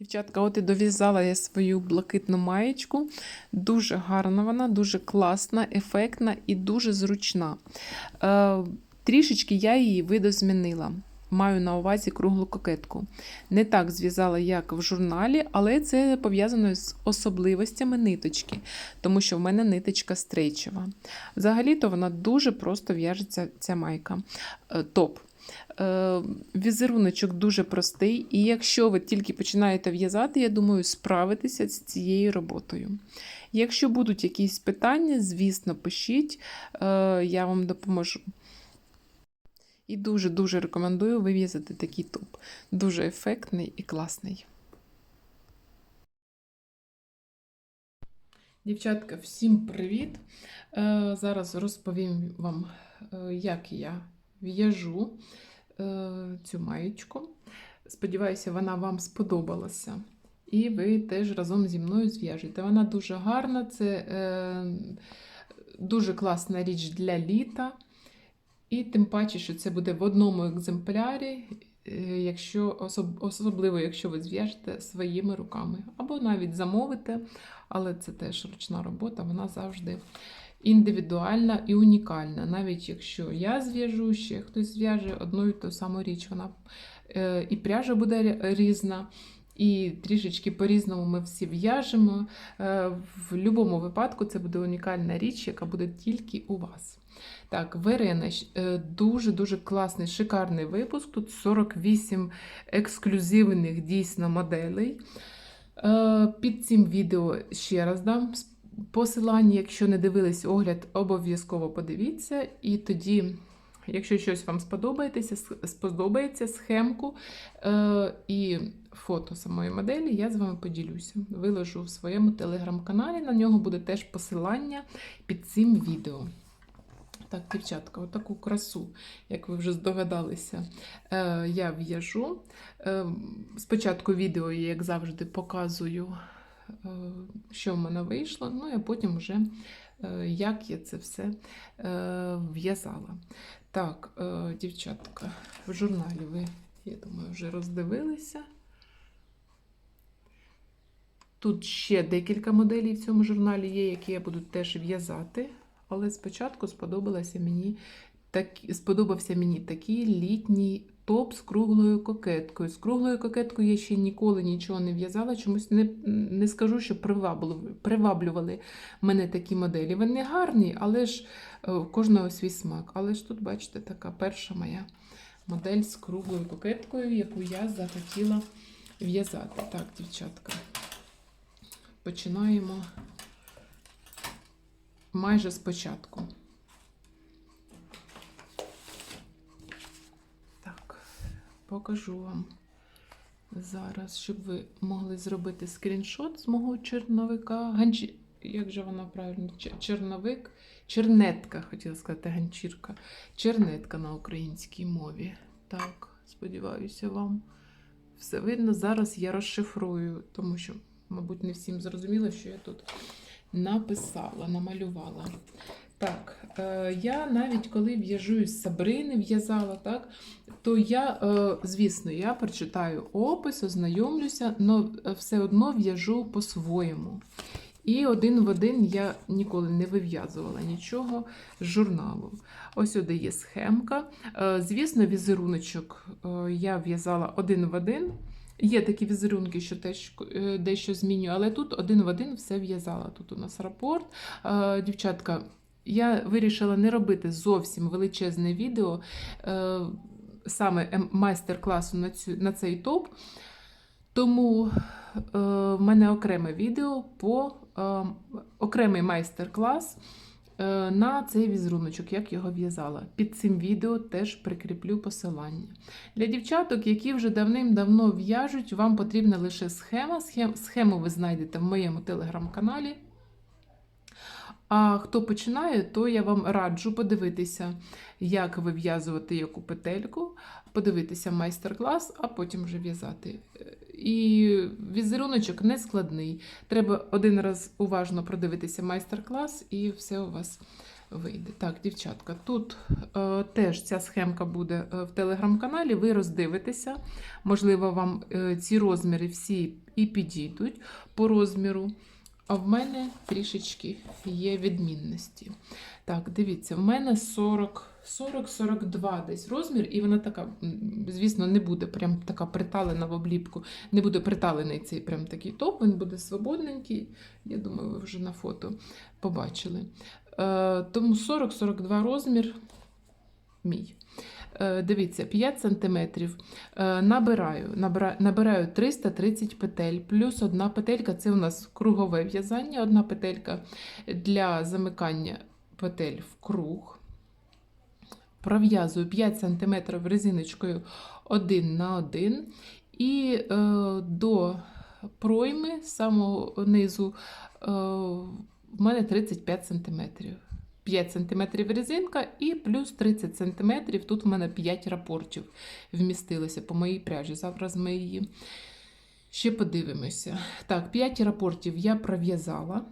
Дівчатка, от і дов'язала я свою блакитну маєчку. Дуже гарна вона, дуже класна, ефектна і дуже зручна. Е, трішечки я її видозмінила. Маю на увазі круглу кокетку. Не так зв'язала, як в журналі, але це пов'язано з особливостями ниточки, тому що в мене ниточка стрейчева. Взагалі-то вона дуже просто в'яжеться ця майка. Е, топ. Е, Візеруночок дуже простий, і якщо ви тільки починаєте в'язати, я думаю, справитеся з цією роботою. Якщо будуть якісь питання, звісно, пишіть, е, я вам допоможу. І дуже-дуже рекомендую вив'язати такий топ. Дуже ефектний і класний. Дівчатка, всім привіт! Е, Зараз розповім вам, як я в'яжу цю маєчку. Сподіваюся, вона вам сподобалася. І ви теж разом зі мною зв'яжете. Вона дуже гарна, це е, дуже класна річ для літа. І тим паче, що це буде в одному екземплярі, е, якщо, особ, особливо, якщо ви зв'яжете своїми руками. Або навіть замовите, але це теж ручна робота, вона завжди індивідуальна і унікальна. Навіть якщо я зв'яжу, ще хтось зв'яже одну і ту саму річ, вона е, і пряжа буде різна. І трішечки по-різному ми всі в'яжемо. Е, В будь-якому випадку це буде унікальна річ, яка буде тільки у вас. Так, Верена е, дуже-дуже класний, шикарний випуск. Тут 48 ексклюзивних дійсно моделей. Під цим відео ще раз дам посилання. Якщо не дивились огляд, обов'язково подивіться. І тоді, якщо щось вам сподобається, сподобається схемку е, і фото самої моделі, я з вами поділюся. Виложу в своєму телеграм-каналі. На нього буде теж посилання під цим відео. Так, дівчатка, отаку красу, як ви вже здогадалися, е, я в'яжу. Е, спочатку відео як завжди, показую, що в мене вийшло, ну і потім вже е, як я це все е, в'язала. Так, е, дівчатка, в журналі ви, я думаю, вже роздивилися. Тут ще декілька моделей в цьому журналі є, які я буду теж в'язати. Але спочатку сподобалося мені так, сподобався мені такий літній топ з круглою кокеткою. З круглою кокеткою я ще ніколи нічого не в'язала. Чомусь не, не скажу, що приваблювали, мене такі моделі. Вони гарні, але ж е, у кожного свій смак. Але ж тут, бачите, така перша моя модель з круглою кокеткою, яку я захотіла в'язати. Так, дівчатка, починаємо майже спочатку. Покажу вам зараз, щоб ви могли зробити скріншот з мого черновика. Ганчі... Як же вона правильно? Чер- Черновик, чернетка, хотіла сказати, ганчірка. Чернетка на українській мові. Так, сподіваюся, вам все видно. Зараз я розшифрую, тому що, мабуть, не всім зрозуміло, що я тут написала, намалювала. Так, е, я навіть коли в'яжу із Сабрини, в'язала, так, то я, е, звісно, я прочитаю опис, ознайомлюся, але все одно в'яжу по-своєму. І один в один я ніколи не вив'язувала нічого з журналу. Ось сюди є схемка. Е, Звісно, візеруночок я в'язала один в один. Є такі візерунки, що теж дещо змінюю, але тут один в один все в'язала. Тут у нас рапорт. Дівчатка, я вирішила не робити зовсім величезне відео е, саме ем- майстер-класу на, на цей топ. Тому е, в мене окреме відео по е, окремий майстер-клас е, на цей візеруночок, як його в'язала. Під цим відео теж прикріплю посилання. Для дівчаток, які вже давним-давно в'яжуть, вам потрібна лише схема. Схем, схему ви знайдете в моєму телеграм-каналі. А хто починає, то я вам раджу подивитися, як вив'язувати яку петельку, подивитися майстер-клас, а потім вже в'язати. І візеруночок не складний. Треба один раз уважно продивитися майстер-клас, і все у вас вийде. Так, дівчатка, тут е, теж ця схемка буде е, в телеграм-каналі. Ви роздивитеся. Можливо, вам е, ці розміри всі і підійдуть по розміру. А в мене трішечки є відмінності. Так, дивіться, в мене 40, 40-42 десь розмір, і вона така, звісно, не буде прям така приталена в обліпку. Не буде приталений цей прям такий топ, він буде свободненький. Я думаю, ви вже на фото побачили. Е, тому 40-42 розмір мій. Е, дивіться, 5 см. Е, набираю, набираю 330 петель, плюс одна петелька це у нас кругове в'язання, одна петелька для замикання петель в круг. Пров'язую 5 см резиночкою 1 на 1 і е, до пройми з самого низу е, в мене 35 см. 5 см резинка і плюс 30 см. Тут в мене 5 рапортів вмістилося по моїй пряжі. Зараз ми її ще подивимося. Так, 5 рапортів я пров'язала.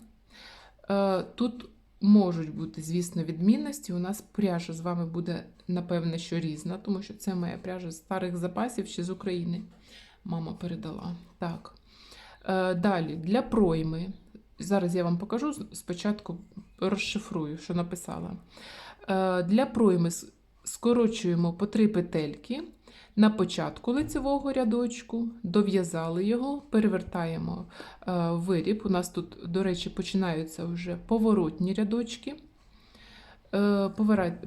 Е, Тут можуть бути, звісно, відмінності. У нас пряжа з вами буде, напевне, що різна, тому що це моя пряжа з старих запасів ще з України. Мама передала. Так. Е, Далі для пройми. Зараз я вам покажу. Спочатку розшифрую, що написала. Е, Для пройми скорочуємо по 3 петельки на початку лицевого рядочку, дов'язали його, перевертаємо е, виріб. У нас тут, до речі, починаються вже поворотні рядочки. Е,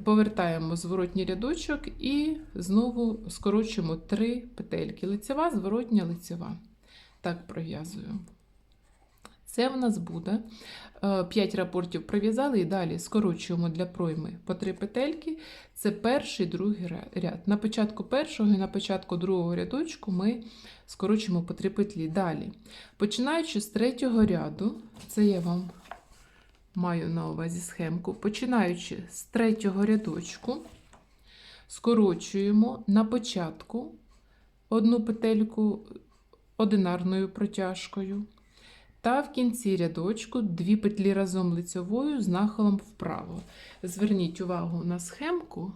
Повертаємо зворотній рядочок і знову скорочуємо 3 петельки. Лицева, зворотня, лицева. Так пров'язую. Це в нас буде 5 рапортів пров'язали і далі скорочуємо для пройми по 3 петельки. Це перший, другий ряд. На початку першого і на початку другого рядочку ми скорочуємо по 3 петлі. Далі, починаючи з третього ряду, це я вам маю на увазі схемку. Починаючи з третього рядочку, скорочуємо на початку одну петельку одинарною протяжкою. Та в кінці рядочку дві петлі разом лицьовою з нахилом вправо. Зверніть увагу на схемку.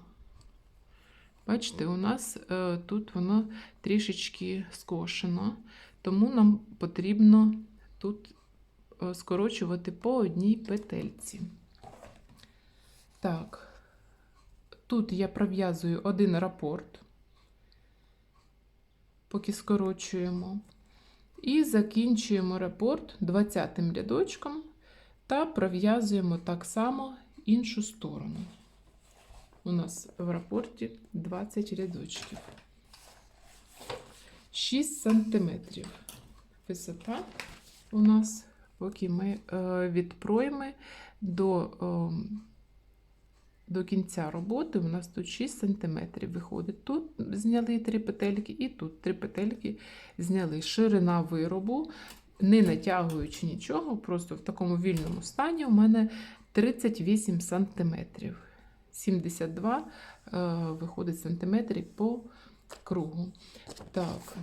Бачите, у нас е, тут воно трішечки скошено, тому нам потрібно тут е, скорочувати по одній петельці. Так, тут я пров'язую один рапорт, поки скорочуємо. І закінчуємо рапорт 20 рядочком та пров'язуємо так само іншу сторону. У нас в рапорті 20 рядочків. 6 см висота у нас, поки ми е, від пройми до, е, до кінця роботи, у нас тут 6 см виходить. Тут зняли 3 петельки, і тут 3 петельки зняли. Ширина виробу, не натягуючи нічого, просто в такому вільному стані у мене 38 см. 72 е, виходить сантиметрів по кругу. Так.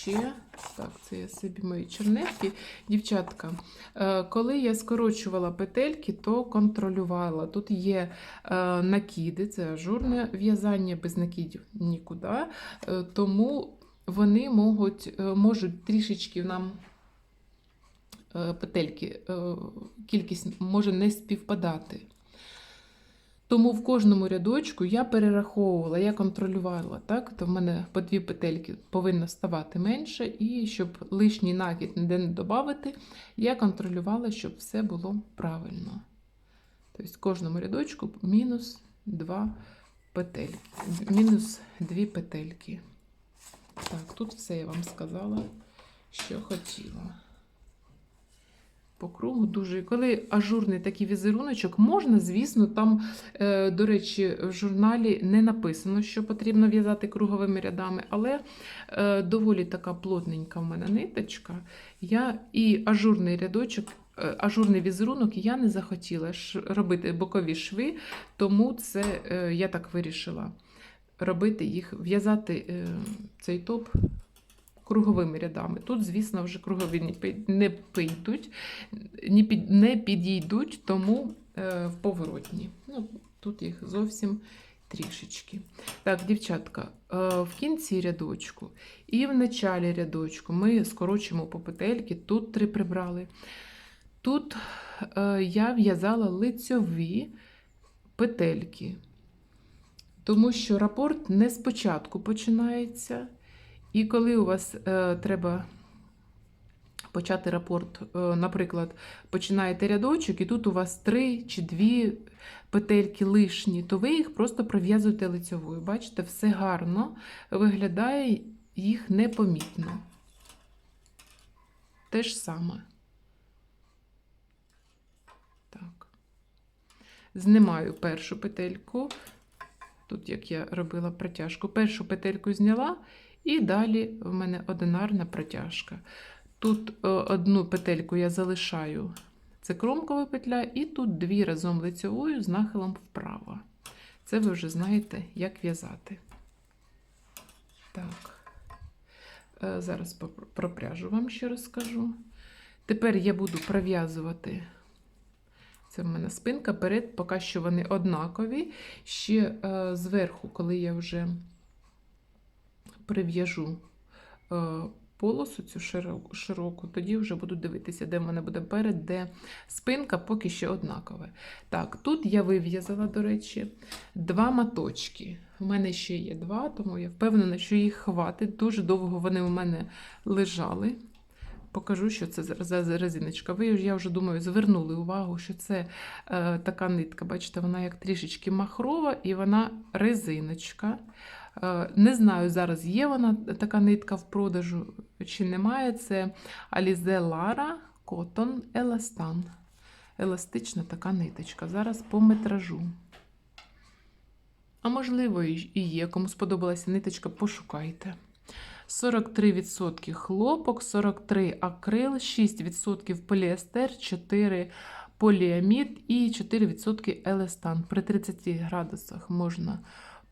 Ще, так, це я собі мої чернетки. Дівчатка, е, коли я скорочувала петельки, то контролювала. Тут є е, накиди, це ажурне в'язання, без накидів нікуди. Е, Тому вони можуть, можуть трішечки нам петельки, кількість може не співпадати. Тому в кожному рядочку я перераховувала, я контролювала, так? То в мене по дві петельки повинно ставати менше, і щоб лишній накид ніде не додати, я контролювала, щоб все було правильно. Тобто в кожному рядочку мінус 2 петель, мінус 2 петельки. Так, тут все я вам сказала, що хотіла. По кругу дуже. І Коли ажурний такий візеруночок, можна, звісно, там, е, до речі, в журналі не написано, що потрібно в'язати круговими рядами, але е, доволі така плотненька в мене ниточка. Я і ажурний рядочок, е, ажурний візерунок я не захотіла робити бокові шви, тому це я так вирішила робити їх, в'язати цей топ круговими рядами. Тут, звісно, вже кругові не підуть, не підійдуть, тому е, в поворотні. Ну, тут їх зовсім трішечки. Так, дівчатка, е, в кінці рядочку і в началі рядочку ми скорочуємо по петельки, тут три прибрали. Тут е, я в'язала лицьові петельки, тому що рапорт не спочатку починається, і коли у вас е, треба почати рапорт, е, наприклад, починаєте рядочок, і тут у вас три чи дві петельки лишні, то ви їх просто пров'язуєте лицьовою. Бачите, все гарно виглядає, їх непомітно. Те ж саме. Так. Знімаю першу петельку. Тут, як я робила протяжку, першу петельку зняла, і далі в мене одинарна протяжка. Тут е, одну петельку я залишаю, це кромкова петля, і тут дві разом лицьовою з нахилом вправо. Це ви вже знаєте, як в'язати. Так, Е, зараз попро- про пряжу вам ще розкажу. Тепер я буду пров'язувати. Це в мене спинка, перед, поки що вони однакові. Ще е, зверху, коли я вже прив'яжу е, полосу цю широку, тоді вже буду дивитися, де в мене буде перед, де спинка, поки що однакове. Так, тут я вив'язала, до речі, два маточки. У мене ще є два, тому я впевнена, що їх хватить. Дуже довго вони у мене лежали. Покажу, що це за резиночка. Ви, я вже думаю, звернули увагу, що це е, така нитка. Бачите, вона як трішечки махрова і вона резиночка. Е, не знаю, зараз є вона така нитка в продажу чи немає. Це Alize Lara Cotton Elastan. Еластична така ниточка. Зараз по метражу. А можливо, і є. Кому сподобалася ниточка, пошукайте. 43% хлопок, 43 акрил, 6% поліестер, 4 поліамід і 4% елестан. При 30 градусах можна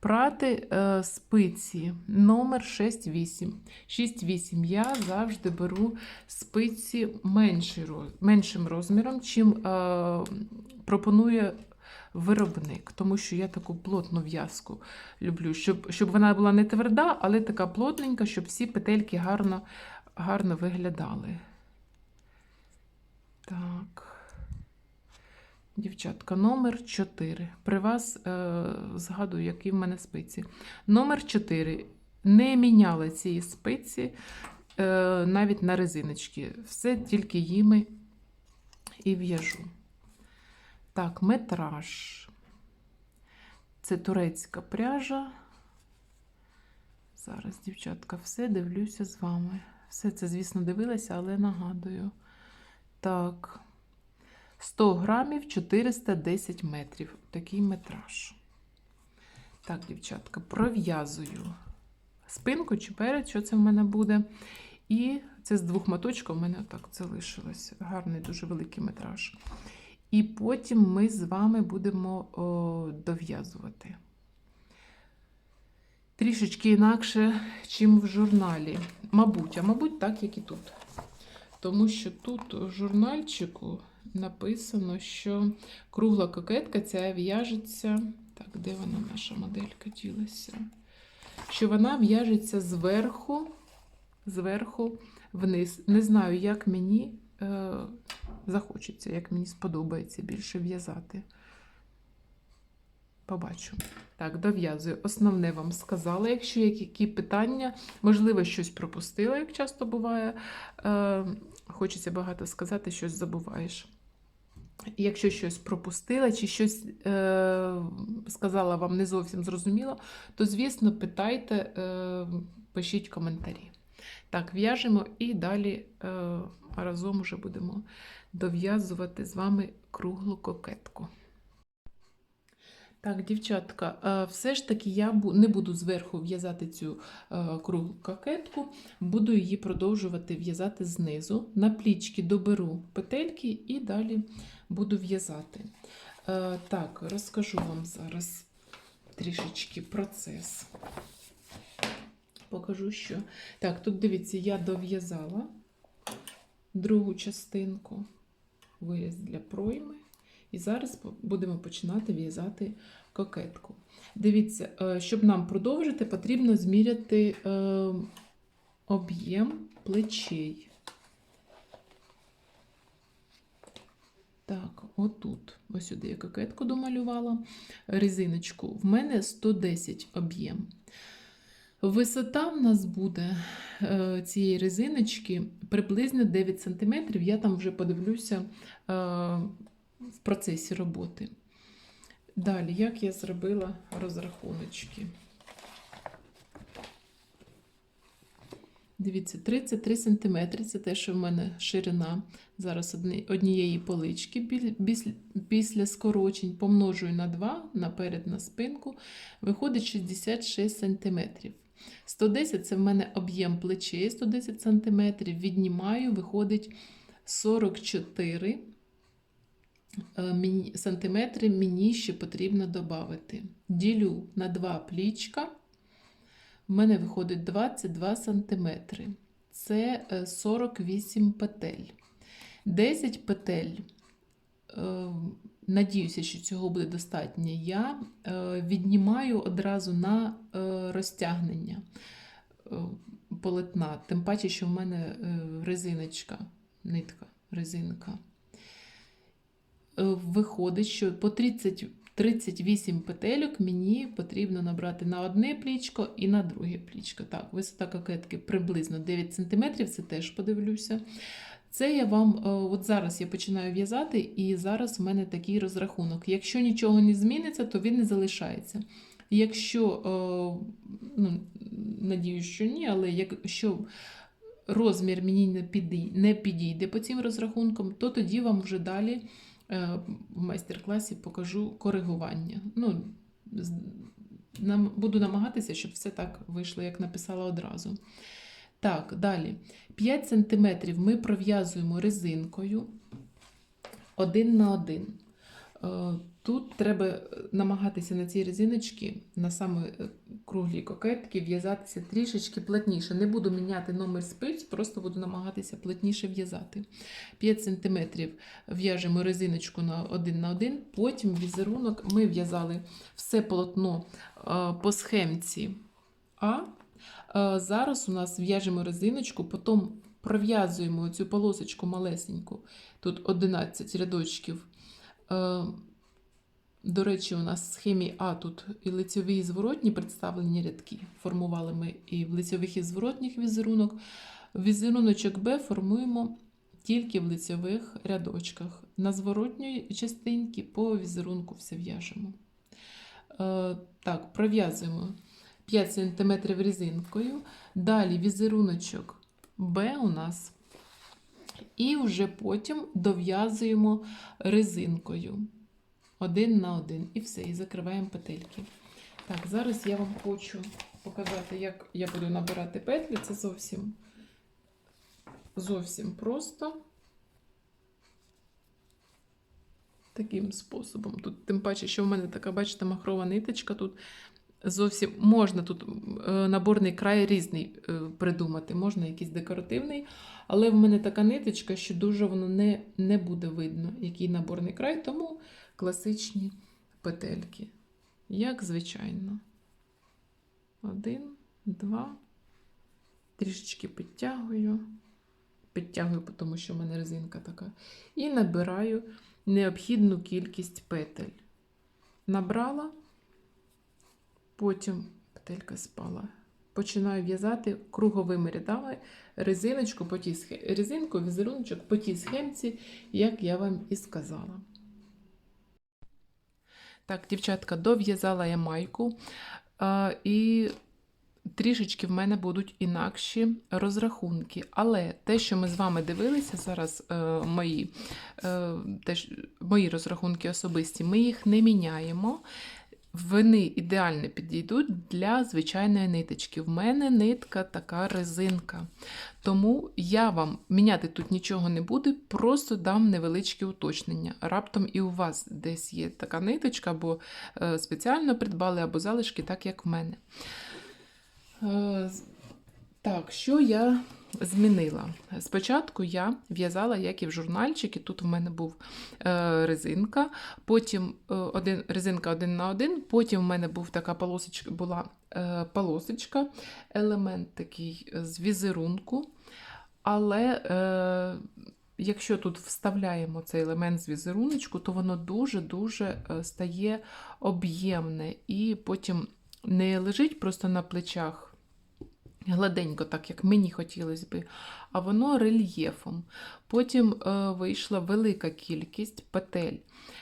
прати е, спиці номер 6-8. 6-8 я завжди беру спиці менший, меншим розміром, чим е, пропонує виробник, тому що я таку плотну в'язку люблю, щоб, щоб вона була не тверда, але така плотненька, щоб всі петельки гарно, гарно виглядали. Так. Дівчатка, номер 4. При вас е, згадую, які в мене спиці. Номер 4. Не міняла цієї спиці е, навіть на резиночки. Все тільки їми і в'яжу. Так, метраж. Це турецька пряжа. Зараз, дівчатка, все дивлюся з вами. Все це, звісно, дивилася, але нагадую. Так, 100 грамів 410 метрів. Такий метраж. Так, дівчатка, пров'язую спинку чи перед, що це в мене буде. І це з двох моточків у мене так залишилось. Гарний, дуже великий метраж. І потім ми з вами будемо дов'язувати. Трішечки інакше, чим в журналі. Мабуть, а мабуть, так, як і тут. Тому що тут в журнальчику написано, що кругла кокетка ця в'яжеться. Так, де вона наша моделька ділася? Що вона в'яжеться зверху, зверху вниз. Не знаю, як мені е, захочеться, як мені сподобається більше в'язати. Побачу. Так, дов'язую. Основне вам сказала. Якщо є які питання, можливо, щось пропустила, як часто буває. Е, хочеться багато сказати, щось забуваєш. Якщо щось пропустила, чи щось е, сказала вам не зовсім зрозуміло, то, звісно, питайте, е, пишіть коментарі. Так, в'яжемо і далі е, разом вже будемо дов'язувати з вами круглу кокетку. Так, дівчатка, е, все ж таки я не буду зверху в'язати цю е, круглу кокетку, буду її продовжувати в'язати знизу. На плічки доберу петельки і далі буду в'язати. Е, Так, розкажу вам зараз трішечки процес. Покажу, що. Так, тут дивіться, я дов'язала другу частинку, виріз для пройми. І зараз будемо починати в'язати кокетку. Дивіться, е, щоб нам продовжити, потрібно зміряти е, об'єм плечей. Так, отут. Ось сюди я кокетку домалювала. Резиночку. В мене 110 об'єм. Висота в нас буде е, цієї резиночки приблизно 9 см. Я там вже подивлюся е, в процесі роботи. Далі, як я зробила розрахуночки. Дивіться, 33 см це те, що в мене ширина зараз однієї полички після скорочень. Помножую на 2 наперед на спинку, виходить 66 см. 110 це в мене об'єм плечей 110 см. Віднімаю, виходить 44 е, сантиметри мені ще потрібно додати. Ділю на 2 плічка. В мене виходить 22 сантиметри. Це е, 48 петель. 10 петель. е, Надіюся, що цього буде достатньо. Я е, віднімаю одразу на е, розтягнення е, полотна. Тим паче, що в мене е, резиночка, нитка, резинка. Е, Виходить, що по 30, 38 петельок мені потрібно набрати на одне плічко і на друге плічко. Так, висота кокетки приблизно 9 см, це теж подивлюся. Це я вам, е, от зараз я починаю в'язати, і зараз в мене такий розрахунок. Якщо нічого не зміниться, то він не залишається. Якщо, е, ну, надіюсь, що ні, але якщо розмір мені не підійде, по цим розрахункам, то тоді вам вже далі в майстер-класі покажу коригування. Ну, буду намагатися, щоб все так вийшло, як написала одразу. Так, далі. 5 см ми пров'язуємо резинкою один на один. Тут треба е, намагатися на цій резиночці, на саме круглій кокетці, в'язатися трішечки плотніше. Не буду міняти номер спиць, просто буду намагатися плотніше в'язати. 5 см в'яжемо резиночку на один на один, потім візерунок ми в'язали все полотно е, по схемці А. Е, Зараз у нас в'яжемо резиночку, потім пров'язуємо цю полосочку малесеньку. Тут 11 рядочків. До речі, у нас в схемі А тут і лицьові, і зворотні представлені рядки. Формували ми і в лицьових, і зворотніх візерунок. Візеруночок Б формуємо тільки в лицьових рядочках. На зворотній частинці по візерунку все в'яжемо. Е, Так, пров'язуємо 5 см резинкою. Далі візеруночок Б у нас. І вже потім дов'язуємо резинкою один на один. І все, і закриваємо петельки. Так, зараз я вам хочу показати, як я буду набирати петлі. Це зовсім, зовсім просто. Таким способом. Тут, тим паче, що в мене така, бачите, махрова ниточка. Тут зовсім можна тут е, наборний край різний е, придумати, можна якийсь декоративний, але в мене така ниточка, що дуже воно не, не буде видно, який наборний край, тому класичні петельки. Як звичайно. Один, два. Трішечки підтягую. Підтягую, тому що в мене резинка така. І набираю необхідну кількість петель. Набрала, потім петелька спала. Починаю в'язати круговими рядами резиночку по тій схемці, резинку, візеруночок по тій схемці, як я вам і сказала. Так, дівчатка, дов'язала я майку. А, і трішечки в мене будуть інакші розрахунки. Але те, що ми з вами дивилися зараз, е, мої, е, теж, мої розрахунки особисті, ми їх не міняємо. Вони ідеально підійдуть для звичайної ниточки. В мене нитка така резинка. Тому я вам міняти тут нічого не буду, просто дам невеличкі уточнення. Раптом і у вас десь є така ниточка, або е, спеціально придбали, або залишки, так як в мене. Е, Так, що я змінила. Спочатку я в'язала, як і в журнальчики. Тут в мене був е, резинка, потім е, один, резинка один на один, потім в мене був така полосочка, була е, полосочка, елемент такий з візерунку. Але якщо тут вставляємо цей елемент з візеруночку, то воно дуже-дуже стає об'ємне і потім не лежить просто на плечах гладенько, так як мені хотілося би, а воно рельєфом. Потім е, вийшла велика кількість петель.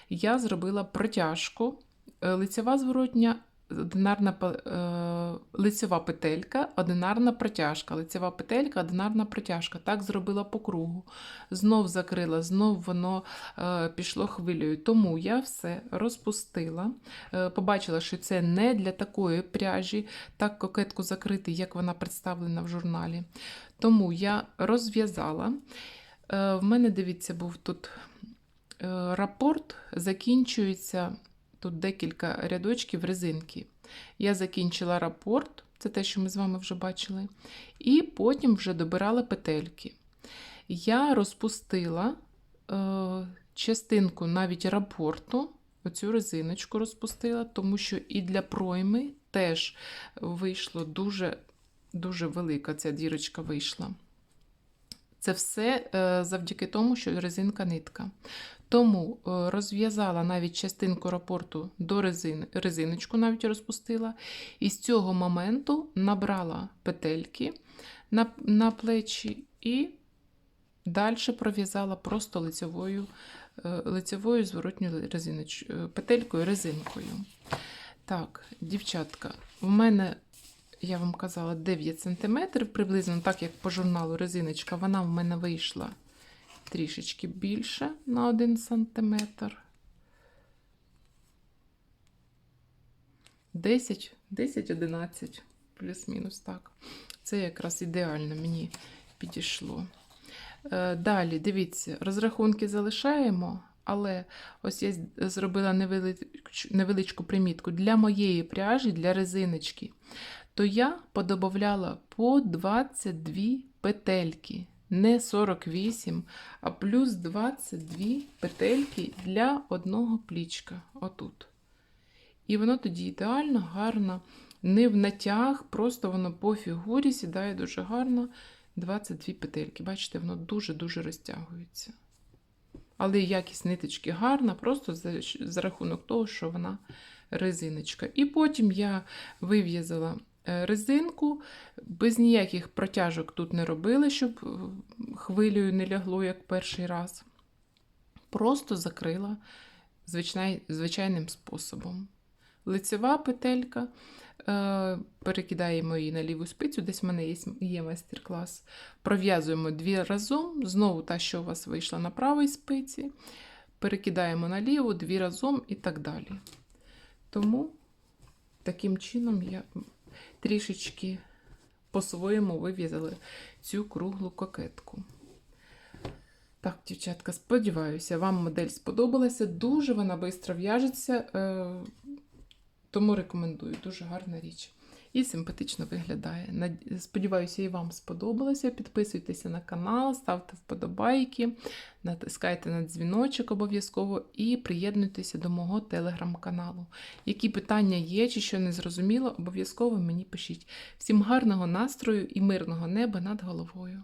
Я зробила протяжку, е, лицева зворотня, одинарна е, лицева петелька, одинарна протяжка, лицева петелька, одинарна протяжка. Так зробила по кругу. Знов закрила, знов воно е, пішло хвилею. Тому я все розпустила. Е, побачила, що це не для такої пряжі, так кокетку закрити, як вона представлена в журналі. Тому я розв'язала. Е, В мене, дивіться, був тут е, рапорт, закінчується тут декілька рядочків резинки. Я закінчила рапорт, це те, що ми з вами вже бачили, і потім вже добирала петельки. Я розпустила е, частинку навіть рапорту, оцю резиночку розпустила, тому що і для пройми теж вийшло дуже, дуже велика ця дірочка вийшла. Це все е, завдяки тому, що резинка нитка. Тому е, розв'язала навіть частинку рапорту до резини, резиночку навіть розпустила. І з цього моменту набрала петельки на, на плечі і далі пров'язала просто лицевою, е, лицевою зворотньою резиноч, е, петелькою резинкою. Так, дівчатка, в мене я вам казала 9 см, приблизно так як по журналу резиночка, вона в мене вийшла трішечки більше на 1 см. 10, 10-11, плюс-мінус так. Це якраз ідеально мені підійшло. Е, Далі, дивіться, розрахунки залишаємо, але ось я зробила невеличку примітку для моєї пряжі, для резиночки то я подобавляла по 22 петельки. Не 48, а плюс 22 петельки для одного плічка. Отут. І воно тоді ідеально, гарно, не в натяг, просто воно по фігурі сідає дуже гарно. 22 петельки. Бачите, воно дуже-дуже розтягується. Але якість ниточки гарна, просто за, за рахунок того, що вона резиночка. І потім я вив'язала резинку, без ніяких протяжок тут не робила, щоб е, хвилею не лягло, як перший раз. Просто закрила звичай, звичайним способом. Лицева петелька, е, перекидаємо її на ліву спицю, десь в мене є, є майстер-клас. Пров'язуємо дві разом, знову та, що у вас вийшла на правій спиці, перекидаємо на ліву, дві разом і так далі. Тому таким чином я трішечки по-своєму вив'язали цю круглу кокетку. Так, дівчатка, сподіваюся, вам модель сподобалася. Дуже вона швидко в'яжеться, е, тому рекомендую. Дуже гарна річ. І симпатично виглядає. Сподіваюся, і вам сподобалося. Підписуйтеся на канал, ставте вподобайки, натискайте на дзвіночок обов'язково і приєднуйтеся до мого телеграм-каналу. Які питання є чи що не зрозуміло, обов'язково мені пишіть. Всім гарного настрою і мирного неба над головою.